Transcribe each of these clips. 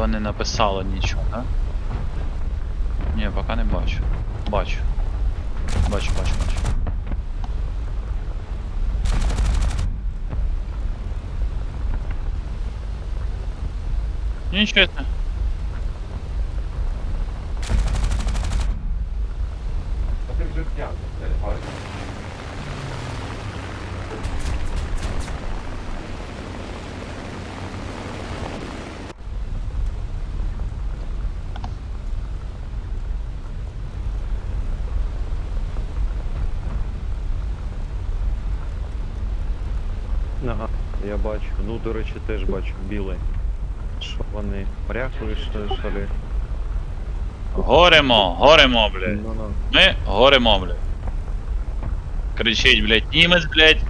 Типа не написало нічого, да? Ні, поки не бачу. Бачу. Бачу, бачу, бачу. Нічого. А ти вже п'яний, Ага, я бачу. Ну, до речі, теж бачу білий. Що вони? Морякові що, що ли? Горемо, горемо, блядь. Ну, ну. Ми горемо, блядь. Кричить, блядь, німець, блядь.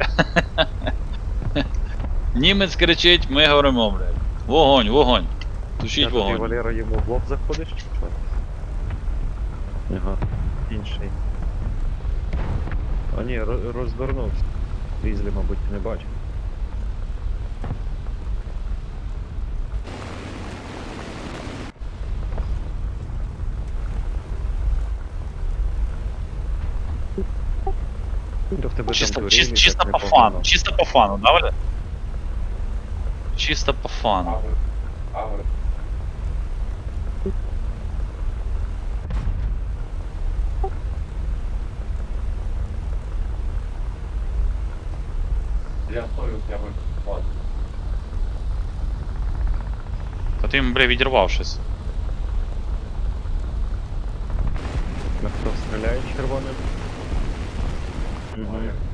німець кричить, ми горемо, блядь. Вогонь, вогонь. Тушіть Каже, ти, вогонь. Валера, йому в лоб заходиш чи що? Ага, інший. А ні, ро- розвернувся. Різлі, мабуть, не бачив. Чисто, чисто, чисто по фану, чисто по фану, да, Валя? Чисто по фану. Я стою, я. Ти йому, бля, відірвав щось. На хто стріляє червоним? Görüşürüz.